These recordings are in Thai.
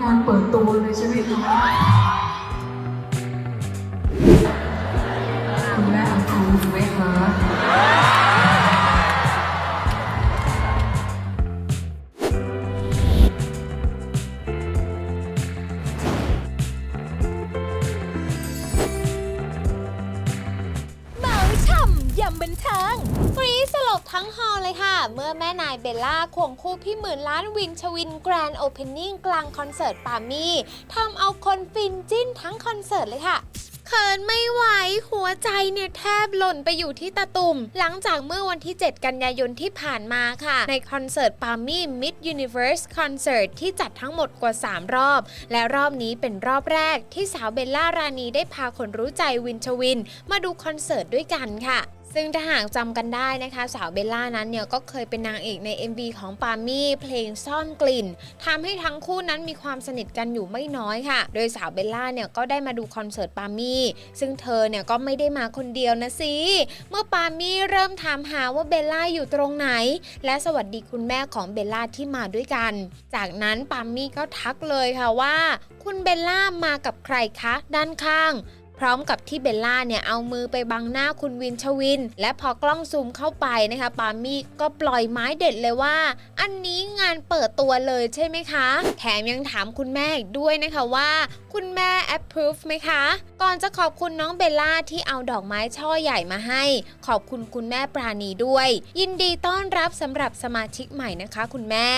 งานเปิดตัวเลยใช่ไหมคะคุณแม่อัพรูกไหมคะ ยำบันเทิงฟรีสลบทั้งฮอลเลยค่ะ เมื่อแม่นายเบลล่าควงคู่พี่หมื่นล้านวินชวินแกรนด์โอเพนนิ่งกลางคอนเสิร์ตปามี่ทำเอาคนฟินจิ้นทั้งคอนเสิร์ตเลยค่ะเขินไม่ไหวหัวใจเนี่ยแทบหล่นไปอยู่ที่ตาตุ่ม หลังจากเมื่อวันที่ 7 กันยายนที่ผ่านมาค่ะ ในคอนเสิร์ตปามี่ Mid Universe Concert ที่จัดทั้งหมดกว่า 3 รอบ และรอบนี้เป็นรอบแรกที่สาวเบลล่ารานีได้พาคนรู้ใจวินชวิน มาดูคอนเสิร์ตด้วยกันค่ะ ซึ่งถ้าหากจำกันได้นะคะสาวเบลล่านั้นเนี่ยก็เคยเป็นนางเอกใน MV ของปามี่เพลงซ่อนกลิ่นทำให้ทั้งคู่นั้นมีความสนิทกันอยู่ไม่น้อยค่ะ โดยสาวเบลล่าเนี่ยก็ได้มาดูคอนเสิร์ตปามี่ซึ่งเธอเนี่ยก็ไม่ได้มาคนเดียวนะสิเมื่อปามี่เริ่มถามหาว่าเบลล่าอยู่ตรงไหน และสวัสดีคุณแม่ของเบลล่าที่มาด้วยกัน จากนั้นปามี่ก็ทักเลยค่ะว่า คุณเบลล่ามากับใครคะด้านข้าง พร้อมกับที่เบลล่าเนี่ยเอามือไปบังหน้าคุณวินชวิน และพอกล้องซูมเข้าไปนะคะ ปามี่ก็ปล่อยไม้เด็ดเลยว่า อันนี้งานเปิดตัวเลยใช่ไหมคะ แถมยังถามคุณแม่อีกด้วยนะคะว่า คุณแม่ approve ไหมคะ ก่อนจะขอบคุณน้องเบลล่าที่เอาดอกไม้ช่อใหญ่มาให้ ขอบคุณคุณแม่ปราณีด้วย ยินดีต้อนรับสำหรับสมาชิกใหม่นะคะ คุณแม่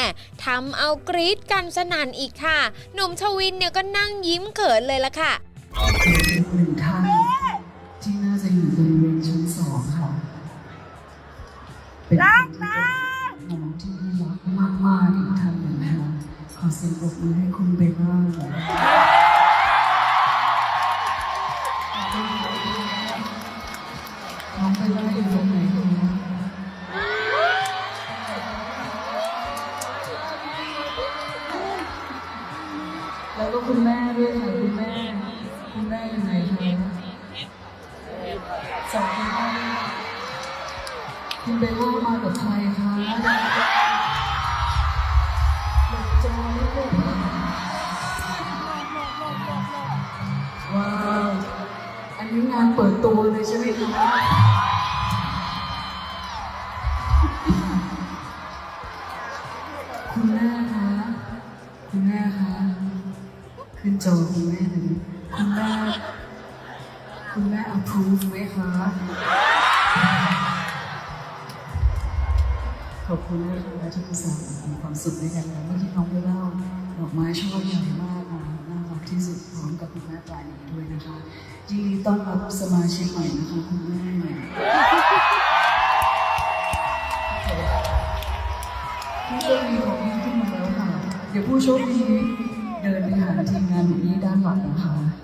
ทำเอากรี๊ดกันสนั่นอีกค่ะ หนุ่มชวินเนี่ยก็นั่งยิ้มเขินเลยละค่ะ หนึ่งท่านที่น่าจะอยู่บริเวณชั้นสองค่ะ เป็นรักนะน้องที่รักมากมากๆอีกท่านหนึ่งนะคะขอเสียงปรบมือให้คุณเบลล่าน้องเบลล่าอยู่ตรงไหนคะแล้วก็คุณแม่ด้วยค่ะ คุณแม่คุณแม่อยู่ไหนคะสองคุณแม่คุณเบลล่ามากับใครคะหลบจอนิดนึงว้าวอันนี้งานเปิดตัวเลยใช่ไหมคะคุณแม่คะ คุณแม่คะ ขึ้นจอคุณแม่หน่อย คุณแม่ คุณแม่ approve ไหมคะ ขอบคุณนะคะที่อุตส่าห์มีความสุขด้วยกันนะเมื่อกี้น้องไปเล่าดอกไม้ช่อใหญ่มากนะน่ารักที่สุดพร้อมกับคุณแม่ปลายนี้ด้วยนะคะยินดีต้อนรับสมาชิกใหม่นะคะคุณแม่ผู้โชคดีของพี่ขึ้นมาแล้วค่ะ เดี๋ยวผู้โชคดีเดินไปหาทีมงานอยู่นี้ด้านหลังนะคะ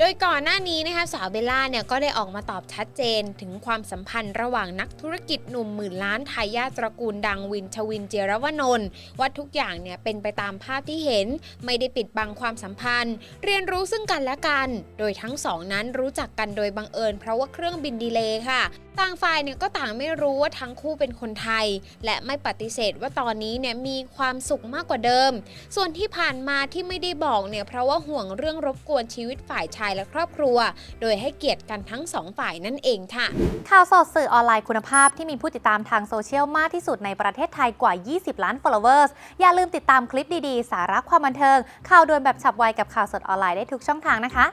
โดยก่อนหน้านี้นะคะสาวเบลล่าเนี่ยก็ได้ออกมาตอบชัดเจนถึงความสัมพันธ์ระหว่างนักธุรกิจหนุ่มหมื่นล้านทายาทตระกูลดังวินชวินเจรวนนท์ว่าทุกอย่างเนี่ยเป็นไปตามภาพที่เห็น ไม่ได้ปิดบังความสัมพันธ์ เรียนรู้ซึ่งกันและกัน โดยทั้งสองนั้นรู้จักกันโดยบังเอิญเพราะว่าเครื่องบินดีเลย์ค่ะต่างฝ่ายเนี่ยก็ต่างไม่รู้ว่าทั้งคู่เป็นคนไทย และไม่ปฏิเสธว่าตอนนี้เนี่ยมีความสุขมากกว่าเดิม ส่วนที่ผ่านมาที่ไม่ได้บอกเนี่ยเพราะว่าห่วงเรื่องรบกวนชีวิตฝ่ายชายายและครอบครัว โดยให้เกียรติกันทั้งสองฝ่ายนั่นเองค่ะ ข่าวสดสื่อออนไลน์คุณภาพที่มีผู้ติดตามทางโซเชียลมากที่สุดในประเทศไทยกว่า 20 ล้าน followers อย่าลืมติดตามคลิปดีๆ สาระความบันเทิง ข่าวด่วนแบบฉับไวกับข่าวสดออนไลน์ได้ทุกช่องทางนะคะ